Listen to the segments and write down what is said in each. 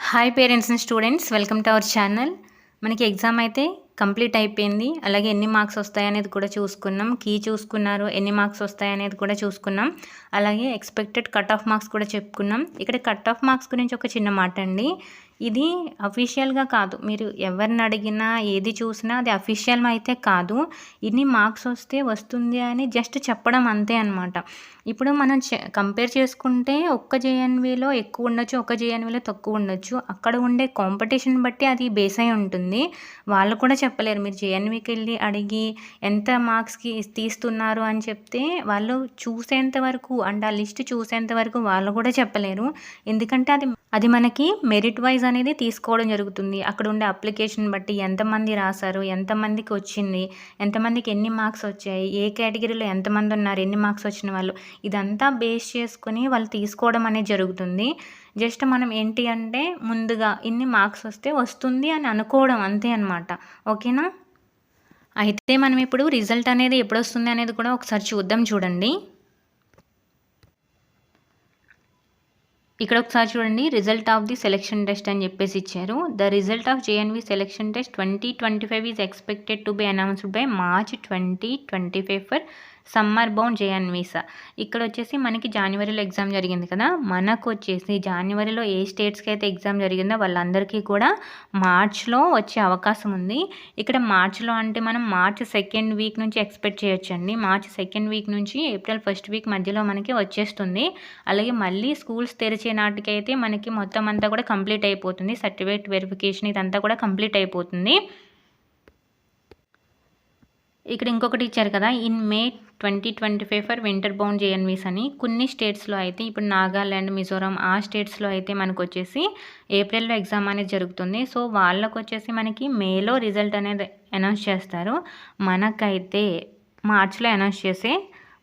Hi parents and students welcome to our channel మనకి exam అయితే complete అయిపోయింది. అలాగే ఎన్ని మార్క్స్ వస్తాయి అనేది కూడా చూసుకున్నాం. కీ చూసుకున్నారు ఎన్ని మార్క్స్ వస్తాయి అనేది కూడా చూసుకున్నాం. అలాగే ఎక్స్పెక్టెడ్ కట్ ఆఫ్ మార్క్స్ కూడా చెప్పుకున్నాం. ఇక్కడ కట్ ఆఫ్ మార్క్స్ గురించి ఒక చిన్న మాట అండి. ఇది అఫీషియల్గా కాదు. మీరు ఎవరిని అడిగినా ఏది చూసినా అది అఫీషియల్ అయితే కాదు. ఇన్ని మార్క్స్ వస్తే వస్తుంది అని జస్ట్ చెప్పడం అంతే అనమాట ఇప్పుడు మనం కంపేర్ చేసుకుంటే ఒక్క జేఎన్వీలో ఎక్కువ ఉండొచ్చు ఒక జేఎన్వీలో తక్కువ ఉండొచ్చు. అక్కడ ఉండే కాంపిటీషన్ బట్టి అది బేస్ అయి ఉంటుంది. వాళ్ళు కూడా చెప్పలేరు. మీరు జేఎన్వికి వెళ్ళి అడిగి ఎంత మార్క్స్కి తీస్తున్నారు అని చెప్తే వాళ్ళు చూసేంత వరకు అండ్ ఆ లిస్ట్ చూసేంత వరకు వాళ్ళు కూడా చెప్పలేరు. ఎందుకంటే అది అది మనకి మెరిట్ వైజ్ అనేది తీసుకోవడం జరుగుతుంది. అక్కడ ఉండే అప్లికేషన్ బట్టి ఎంతమంది రాశారు ఎంతమందికి వచ్చింది ఎంతమందికి ఎన్ని మార్క్స్ వచ్చాయి ఏ కేటగిరీలో ఎంతమంది ఉన్నారు ఎన్ని మార్క్స్ వచ్చిన వాళ్ళు ఇదంతా బేస్ చేసుకుని వాళ్ళు తీసుకోవడం అనేది జరుగుతుంది. జస్ట్ మనం ఏంటి అంటే ముందుగా ఇన్ని మార్క్స్ వస్తే వస్తుంది అని అనుకోవడం అంతే అనమాట ఓకేనా అయితే మనం ఇప్పుడు రిజల్ట్ అనేది ఎప్పుడు వస్తుంది అనేది కూడా ఒకసారి చూద్దాం చూడండి. ఇక్కడ ఒకసారి చూడండి result of the selection test అని చెప్పేసి ఇచ్చారు. The result of JNV selection test twenty twenty five is expected to be announced by March twenty twenty five for summer bound జేఎన్వీసా ఇక్కడ వచ్చేసి మనకి జనవరిలో ఎగ్జామ్ జరిగింది కదా. మనకు వచ్చేసి జనవరిలో ఏ స్టేట్స్కి అయితే ఎగ్జామ్ జరిగిందో వాళ్ళందరికీ కూడా మార్చ్లో వచ్చే అవకాశం ఉంది. ఇక్కడ మార్చ్లో అంటే మనం మార్చ్ సెకండ్ వీక్ నుంచి ఎక్స్పెక్ట్ చేయొచ్చండి. మార్చ్ సెకండ్ వీక్ నుంచి ఏప్రిల్ ఫస్ట్ వీక్ మధ్యలో మనకి వచ్చేస్తుంది. అలాగే మళ్ళీ స్కూల్స్ తెరిచే నాటికైతే మనకి మొత్తం అంతా కూడా కంప్లీట్ అయిపోతుంది. సర్టిఫికేట్ వెరిఫికేషన్ ఇదంతా కూడా కంప్లీట్ అయిపోతుంది. ఇక్కడ ఇంకొకటి ఇచ్చారు కదా in May twenty twenty five for winter bound JNVs అని. కొన్ని స్టేట్స్లో అయితే ఇప్పుడు నాగాల్యాండ్ మిజోరాం ఆ స్టేట్స్లో అయితే మనకు వచ్చేసి ఏప్రిల్లో ఎగ్జామ్ అనేది జరుగుతుంది. సో వాళ్ళకు వచ్చేసి మనకి మేలో రిజల్ట్ అనేది అనౌన్స్ చేస్తారు. మనకైతే మార్చ్లో అనౌన్స్ చేసే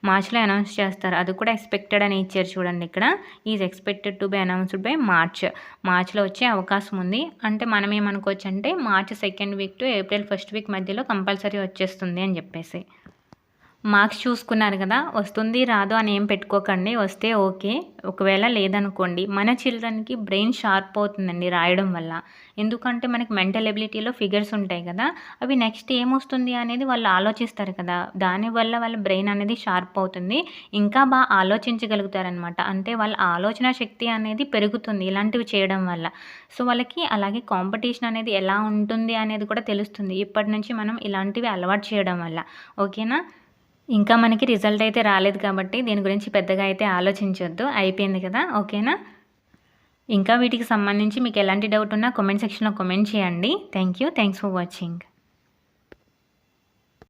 మార్చ్లో అనౌన్స్ చేస్తారు. అది కూడా ఎక్స్పెక్టెడ్ అని ఇచ్చారు చూడండి ఇక్కడ. Is expected to be announced by March మార్చ్లో వచ్చే అవకాశం ఉంది. అంటే మనం ఏమనుకోవచ్చు అంటే March second week to April first week మధ్యలో కంపల్సరీ వచ్చేస్తుంది అని చెప్పేసి. మార్క్స్ చూసుకున్నారు కదా వస్తుంది రాదు అని ఏం పెట్టుకోకండి వస్తే ఓకే. ఒకవేళ లేదనుకోండి మన చిల్డ్రన్కి బ్రెయిన్ షార్ప్ అవుతుందండి రాయడం వల్ల. ఎందుకంటే మనకి మెంటల్ ఎబిలిటీలో ఫిగర్స్ ఉంటాయి కదా అవి నెక్స్ట్ ఏమొస్తుంది అనేది వాళ్ళు ఆలోచిస్తారు కదా. దానివల్ల వాళ్ళ బ్రెయిన్ అనేది షార్ప్ అవుతుంది. ఇంకా బాగా ఆలోచించగలుగుతారనమాట. అంటే వాళ్ళ ఆలోచన శక్తి అనేది పెరుగుతుంది ఇలాంటివి చేయడం వల్ల. సో వాళ్ళకి అలాగే కాంపిటీషన్ అనేది ఎలా ఉంటుంది అనేది కూడా తెలుస్తుంది. ఇప్పటి నుంచి మనం ఇలాంటివి అలవాటు చేయడం వల్ల. ఓకేనా? ఇంకా మనకి రిజల్ట్ అయితే రాలేదు కాబట్టి దీని గురించి పెద్దగా అయితే ఆలోచించొద్దు. అయిపోయింది కదా? ఓకేనా? ఇంకా వీటికి సంబంధించి మీకు ఎలాంటి డౌట్ ఉన్నా కామెంట్ సెక్షన్లో కామెంట్ చేయండి. Thank you thanks for watching